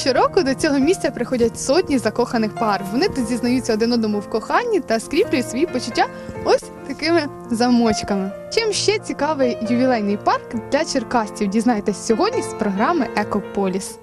Щороку до цього місця приходять сотні закоханих пар. Вони тут зізнаються один одному в коханні та скріплюють свої почуття ось такими замочками. Чим ще цікавий ювілейний парк для черкасців? Дізнайтесь сьогодні з програми Екополіс.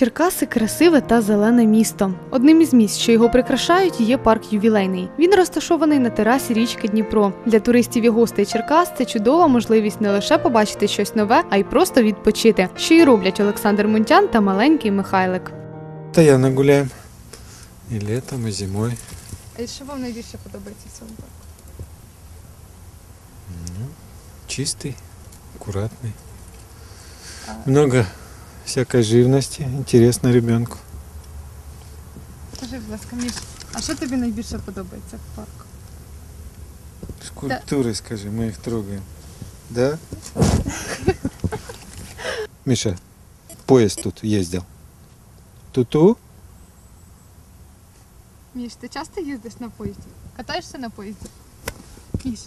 Черкаси красиве та зелене місто. Одним із місць, що його прикрашають, є парк ювілейний. Він розташований на терасі річки Дніпро. Для туристів і гостей Черкас це чудова можливість не лише побачити щось нове, а й просто відпочити, що й роблять Олександр Мунтян та маленький Михайлик. Постоянно гуляем. И летом, и зимой. А що вам найбільше подобається в цьому парку? Ну, чистый, аккуратный. А- Много всякой живности. Интересно ребенку. Скажи, будь ласка, Міш, а що тобі найбільше подобається в парку? Скульптуры, скажи, мы их трогаем. Да? Миша, поезд тут ездил. Туту? Міш, ти часто їздиш на поїзді? Катаєшся на поїзді? Міш.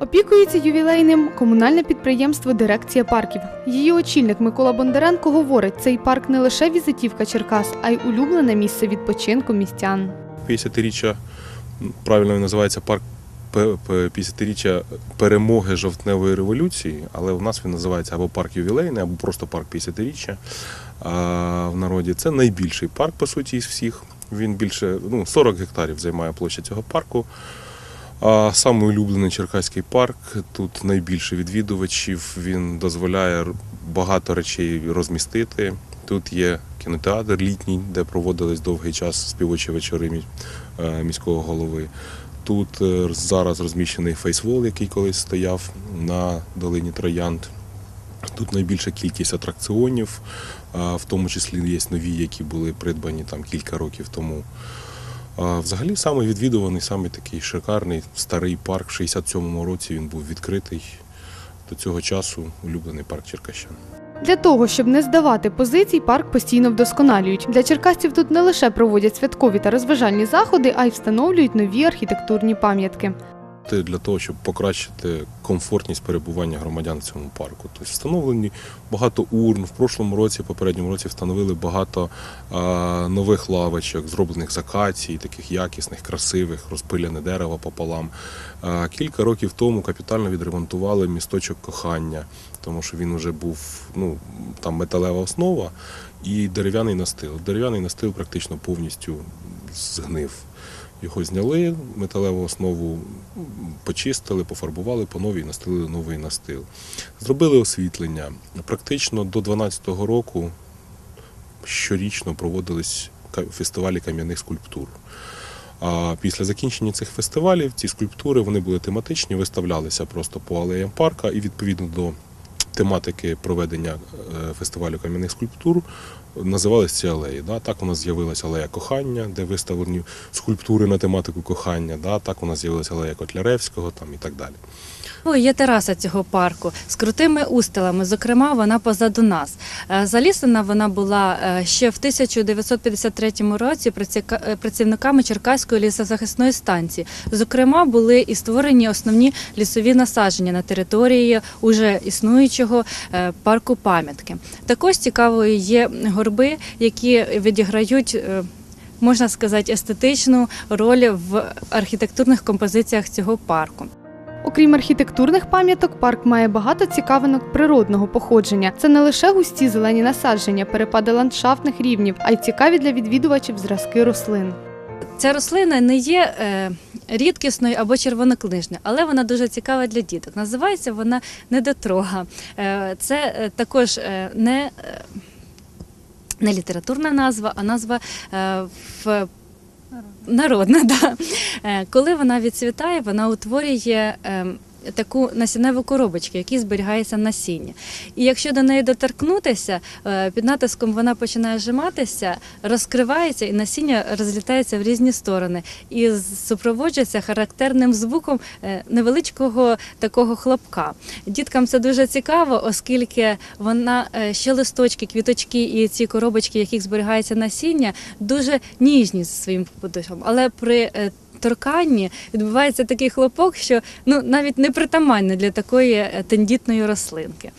Опікується ювілейним комунальне підприємство Дирекція парків. Її очільник Микола Бондаренко говорить, цей парк не лише візитівка Черкас, а й улюблене місце відпочинку містян. 50-річчя, правильно він називається парк П- П- 50-річчя перемоги жовтневої революції, але у нас він називається або парк ювілейний, або просто парк 50-річчя в народі. Це найбільший парк, по суті, із всіх. Він більше ну, 40 гектарів займає площа цього парку. А самий улюблений Черкаський парк. Тут найбільше відвідувачів. Він дозволяє багато речей розмістити. Тут є кінотеатр літній, де проводились довгий час співочі вечори е, міського голови. Тут е, зараз розміщений фейсвол, який колись стояв на долині Троянд. Тут найбільша кількість атракціонів, в тому числі є нові, які були придбані там кілька років тому. Взагалі саме відвідуваний, саме такий шикарний старий парк. В 67-му році він був відкритий. До цього часу улюблений парк Черкащан. Для того, щоб не здавати позицій, парк постійно вдосконалюють. Для черкасців тут не лише проводять святкові та розважальні заходи, а й встановлюють нові архітектурні пам'ятки. Для того, щоб покращити комфортність перебування громадян в цьому парку. Тобто встановлені багато урн. В прошлому році, попередньому році встановили багато нових лавочок, зроблених з акації, таких якісних, красивих, розпиляне дерево пополам. Кілька років тому капітально відремонтували місточок кохання, тому що він вже був ну, там металева основа і дерев'яний настил. Дерев'яний настил практично повністю згнив. Його зняли, металеву основу почистили, пофарбували по новій, настелили новий настил. Зробили освітлення. Практично до 2012 року щорічно проводились фестивалі кам'яних скульптур. А після закінчення цих фестивалів ці скульптури вони були тематичні, виставлялися просто по алеям парка і відповідно до тематики проведення е, фестивалю кам'яних скульптур називалися ці алеї. Да? Так у нас з'явилася алея кохання, де виставлені скульптури на тематику кохання. Да? Так у нас з'явилася алея Котляревського там, і так далі. Ну, Є тераса цього парку з крутими устилами. Зокрема, вона позаду нас. Е, Залісена вона була е, ще в 1953 році е, працівниками Черкаської лісозахисної станції. Зокрема, були і створені основні лісові насадження на території уже існуючого парку пам'ятки. Також цікавою є горби, які відіграють. е, Можна сказати, естетичну роль в архітектурних композиціях цього парку. Окрім архітектурних пам'яток, парк має багато цікавинок природного походження. Це не лише густі зелені насадження, перепади ландшафтних рівнів, а й цікаві для відвідувачів зразки рослин. Ця рослина не є е, рідкісною або червонокнижною, але вона дуже цікава для діток. Називається вона недотрога. Е, це також не, не літературна назва, а назва е, в. Народна, да. Е, Коли вона відцвітає, вона утворює е, таку насінневу коробочку, в якій зберігається насіння. І якщо до неї доторкнутися, е, під натиском вона починає зжиматися, розкривається і насіння розлітається в різні сторони і супроводжується характерним звуком е, невеличкого такого хлопка. Діткам це дуже цікаво, оскільки вона е, ще листочки, квіточки і ці коробочки, в яких зберігається насіння, дуже ніжні зі своїм подихом. Але при торканні відбувається такий хлопок, що ну навіть не притаманне для такої е, тендітної рослинки.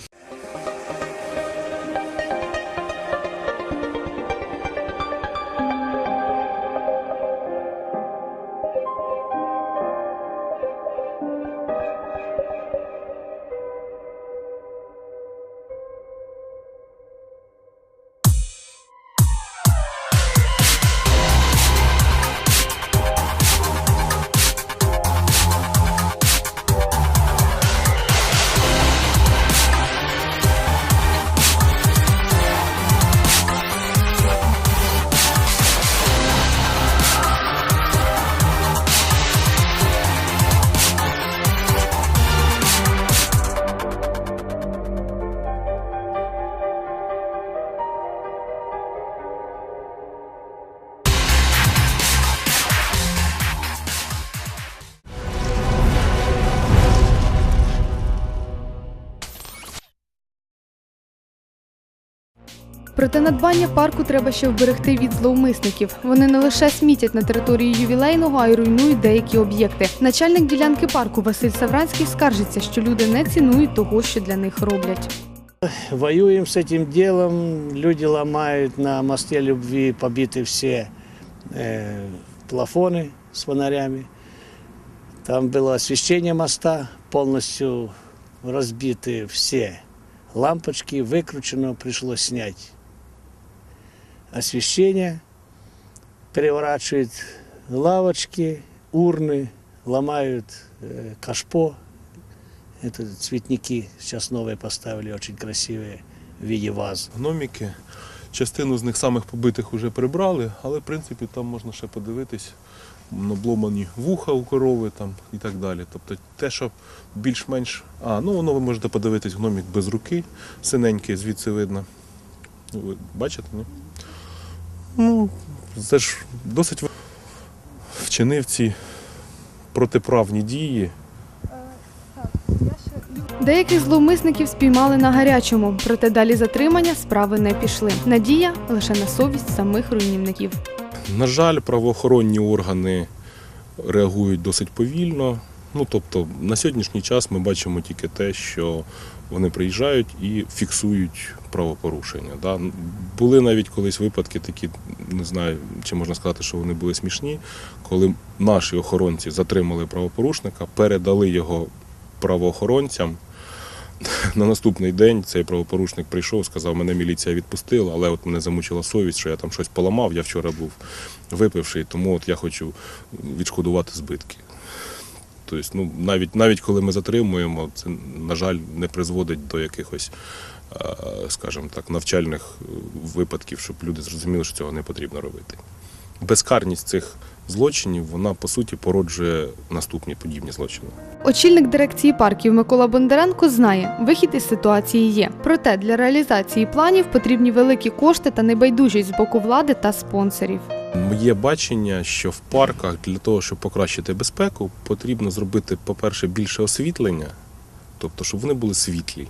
Проте надбання парку треба ще вберегти від зловмисників. Вони не лише смітять на території ювілейного, а й руйнують деякі об'єкти. Начальник ділянки парку Василь Савранський скаржиться, що люди не цінують того, що для них роблять. Воюем с этим делом, люди ломают на мосте любви, побиты все э, плафоны с фонарями. Там было освещение моста, полностью разбиты все лампочки, выкручено, пришлось снять освещение, переворачивают лавочки, урны, ломают э, кашпо, это цветники сейчас новые поставили, очень красивые, в виде ваз. Гноміки. Частину з них самих побитих вже прибрали, але в принципі там можна ще подивитись. Набломані вуха у корови там і так далі. Тобто те, що більш-менш. А, ну воно ви можете подивитись гномік без руки, синенький, звідси видно. Ви бачите, ні? Ну, це ж досить вчинив ці протиправні дії. Деяких зловмисників спіймали на гарячому, проте далі затримання справи не пішли. Надія лише на совість самих руйнівників. На жаль, правоохоронні органи реагують досить повільно. Ну, тобто, на сьогоднішній час ми бачимо тільки те, що вони приїжджають і фіксують правопорушення. Да? Були навіть колись випадки такі, не знаю, чи можна сказати, що вони були смішні, коли наші охоронці затримали правопорушника, передали його правоохоронцям. На наступний день цей правопорушник прийшов, сказав, мене міліція відпустила, але от мене замучила совість, що я там щось поламав. Я вчора був випивший, тому от я хочу відшкодувати збитки. Тобто, ну, навіть, навіть коли ми затримуємо, це, на жаль, не призводить до якихось, е, скажімо так, навчальних е, випадків, щоб люди зрозуміли, що цього не потрібно робити. Безкарність цих злочинів, вона по суті породжує наступні подібні злочини. Очільник дирекції парків Микола Бондаренко знає, вихід із ситуації є. Проте для реалізації планів потрібні великі кошти та небайдужість з боку влади та спонсорів. Моє бачення, що в парках для того, щоб покращити безпеку, потрібно зробити, по-перше, більше освітлення, тобто, щоб вони були світлі.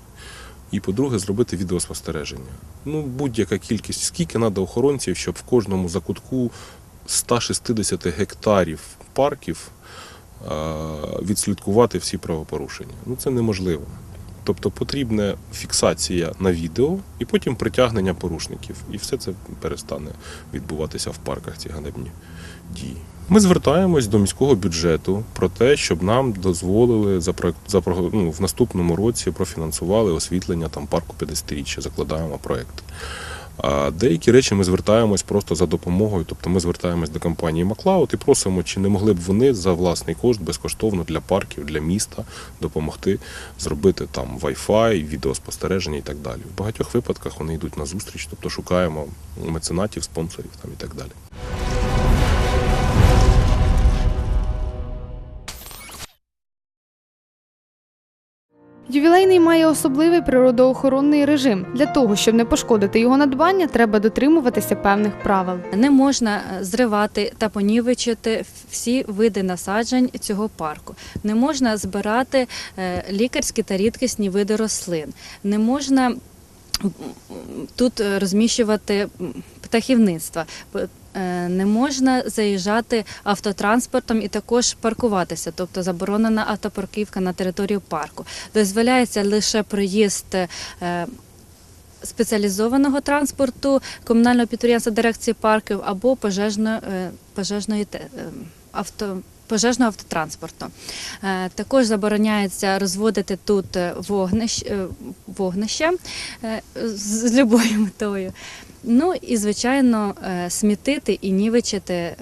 І, по-друге, зробити відеоспостереження. Ну, будь-яка кількість, скільки треба охоронців, щоб в кожному закутку 160 гектарів парків відслідкувати всі правопорушення. Ну, це неможливо. Тобто потрібна фіксація на відео і потім притягнення порушників. І все це перестане відбуватися в парках, ці ганебні дії. Ми звертаємось до міського бюджету про те, щоб нам дозволили за ну, в наступному році профінансували освітлення там парку 50-річчя, закладаємо проєкт. А деякі речі ми звертаємось просто за допомогою, тобто ми звертаємось до компанії Маклауд і просимо, чи не могли б вони за власний кошт безкоштовно для парків, для міста допомогти зробити там Wi-Fi, відеоспостереження і так далі. В багатьох випадках вони йдуть на зустріч, тобто шукаємо меценатів, спонсорів там і так далі. Ювілейний має особливий природоохоронний режим. Для того, щоб не пошкодити його надбання, треба дотримуватися певних правил. Не можна е, зривати та понівечити всі види насаджень цього парку. Не можна збирати е, лікарські та рідкісні види рослин. Не можна тут е, розміщувати птахівництва. Е, Не можна заїжджати автотранспортом і також паркуватися, тобто заборонена автопарківка на територію парку. Дозволяється лише проїзд е, спеціалізованого транспорту, комунального підприємства дирекції парків або е, пожежної те- е, авто. Пожежного автотранспорту. Е, Також забороняється розводити тут е, е, вогнище е, з, любою метою. Ну і, звичайно, смітити і нівечити е,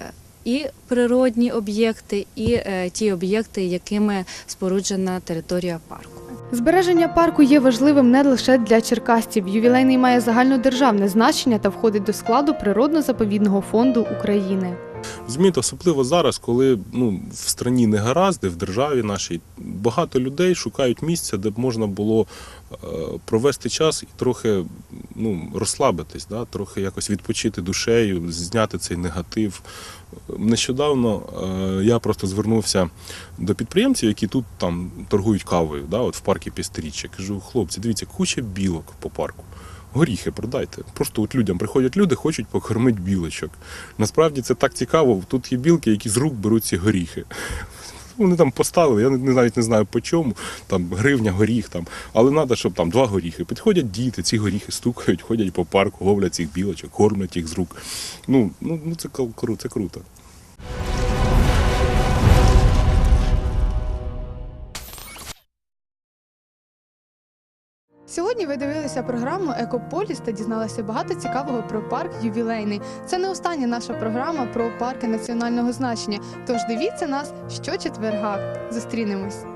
і природні об'єкти, і ті об'єкти, якими споруджена територія парку. Збереження парку є важливим не лише для черкастів. Ювілейний має загальнодержавне значення та входить до складу природно-заповідного фонду України. Зміт, особливо зараз, коли ну, в страні не гаразди, в державі нашій багато людей шукають місця, де б можна було е, провести час і трохи ну, розслабитись, да? трохи якось відпочити душею, зняти цей негатив. Нещодавно е, я просто звернувся до підприємців, які тут там торгують кавою, да? от в парку Пістріччя. Кажу, хлопці, дивіться, куча білок по парку. Горіхи продайте. Просто от людям приходять люди, хочуть покормити білочок. Насправді це так цікаво. Тут є білки, які з рук беруть ці горіхи. Вони там поставили, я навіть не знаю по чому, там гривня, горіх там. Але треба, щоб там два горіхи. Підходять діти, ці горіхи стукають, ходять по парку, ловлять цих білочок, кормлять їх з рук. Ну, ну, ну це, це круто. Сьогодні ви дивилися програму Екополіс та дізналися багато цікавого про парк ювілейний. Це не остання наша програма про парки національного значення. Тож дивіться нас щочетверга. Зустрінемось.